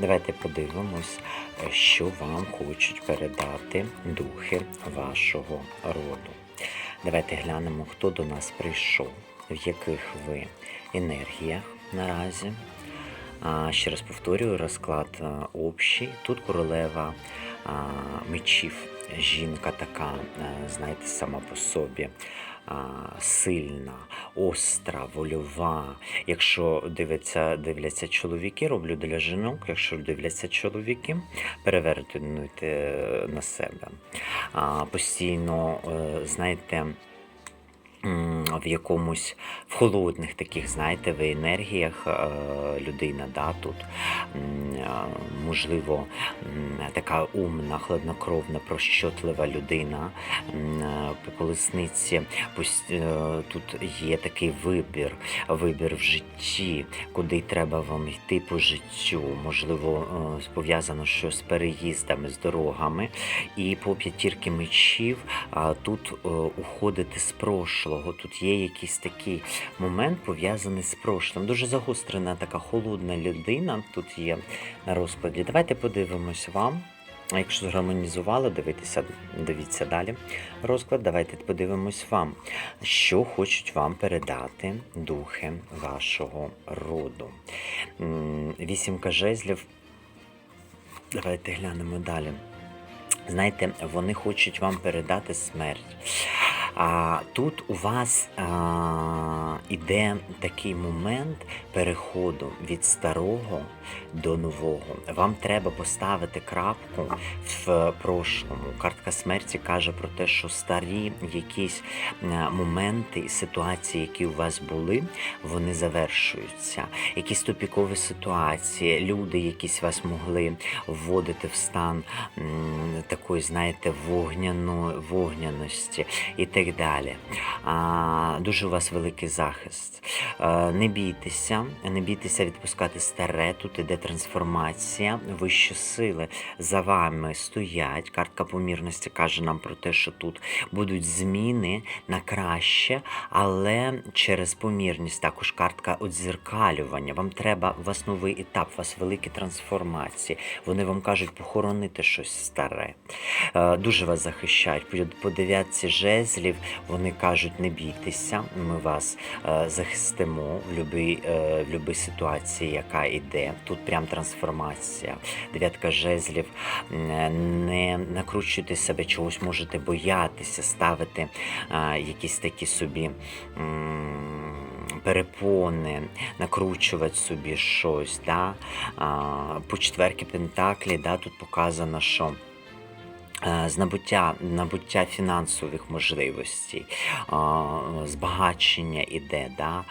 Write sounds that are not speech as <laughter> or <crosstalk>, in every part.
Давайте подивимось, е, що вам хочуть передати духи вашого роду. Давайте глянемо, хто до нас прийшов, в яких ви енергіях наразі. Ще раз повторюю, розклад общий. Тут королева мечів. Жінка така, знаєте, сама по собі сильна, остра, вольова. Якщо дивляться, дивляться чоловіки, роблю для жінок. Якщо дивляться чоловіки, перевернуйте на себе. Постійно, е, знаєте, в якомусь в холодних таких, знаєте, ви енергіях е, людина, да, тут е, можливо така умна, хладнокровна, прощотлива людина. Е, По колесниці тут є такий вибір, вибір в житті, куди треба вам йти по життю. Можливо, пов'язано що з переїздами, з дорогами. І по п'ятірки мечів тут уходити з прошлого. Тут є якийсь такий момент пов'язаний з прошлим. Дуже загострена така холодна людина. Тут є на розкладі. Давайте подивимось вам. Якщо згармонізували, дивитися, дивіться далі розклад. Давайте подивимось вам, що хочуть вам передати духи вашого роду. Вісімка жезлів. Давайте глянемо далі. Знаєте, вони хочуть вам передати смерть. Тут у вас іде такий момент переходу від старого до нового. Вам треба поставити крапку в прошлому. Картка смерті каже про те, що старі якісь моменти ситуації, які у вас були, вони завершуються. Якісь тупікові ситуації, люди, якісь вас могли вводити в стан такої, знаєте, вогняної вогняності і так далі. А, дуже у вас великий захист. Е, Не бійтеся, не бійтеся відпускати старе. Тут іде трансформація, вищі сили за вами стоять. Картка помірності каже нам про те, що тут будуть зміни на краще, але через помірність також картка одзеркалювання. Вам треба у вас новий етап, у вас великі трансформації. Вони вам кажуть похоронити щось старе. Е, Дуже вас захищають. По дев'ятці жезлів вони кажуть, не бійтеся, ми вас е, захистимо в любій, е, в любій ситуації, яка йде. Тут прям трансформація. Дев'ятка жезлів. Не накручуйте себе, чогось можете боятися, ставити е, якісь такі собі. Перепони, накручувати собі щось. Да? По четверки Пентаклі да, тут показано, що е, з набуття, набуття фінансових можливостей, збагачення іде, да?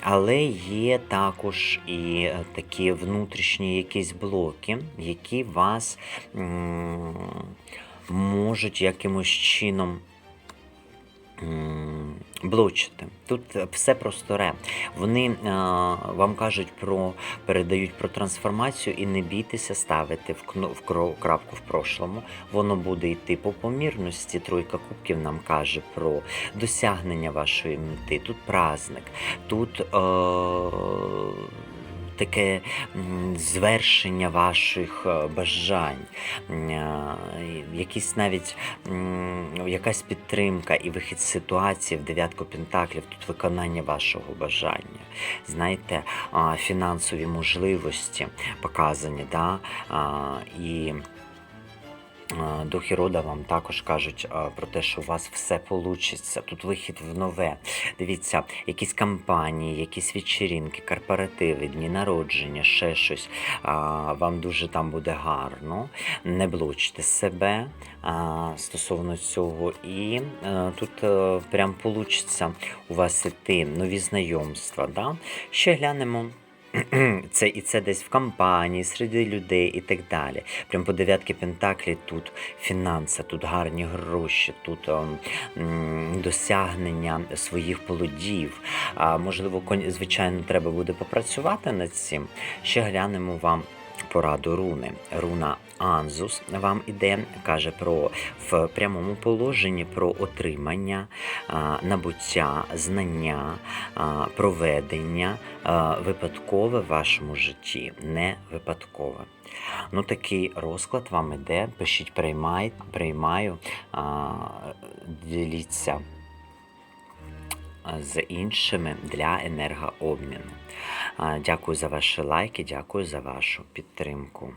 але є також і е, такі внутрішні якісь блоки, які вас можуть якимось чином. М, Блочити. Тут е, все просторе. Вони е, вам кажуть про передають про трансформацію і не бійтеся ставити в, кно- в крапку в прошлому. Воно буде йти по помірності. Тройка кубків нам каже про досягнення вашої мети. Тут праздник, тут. Е, Таке звершення ваших е, бажань, е, якісь навіть якась підтримка і вихід ситуації в дев'ятку пентаклів, тут виконання вашого бажання. Знаєте, фінансові можливості показані, да? і Духи рода вам також кажуть про те, що у вас все вийде. Тут вихід в нове. Дивіться, якісь кампанії, якісь вечірінки, корпоративи, дні народження, ще щось. Вам дуже там буде гарно. Не блочте себе стосовно цього. І е, тут е, прям вийде у вас іти нові знайомства. Да? Ще глянемо. <clears throat> Це і це десь в компанії, серед людей і так далі. Прям по дев'ятки Пентаклі тут фінанси, тут гарні гроші, тут ем, м, досягнення своїх плодів. А можливо, звичайно, треба буде попрацювати над цим. Ще глянемо вам пораду руни. Руна Анзус вам іде, каже про в прямому положенні про отримання, набуття, знання, проведення випадкове в вашому житті, не випадкове. Ну, такий розклад вам іде. Пишіть, приймай, приймаю, діліться з іншими для енергообміну. Дякую за ваші лайки, дякую за вашу підтримку.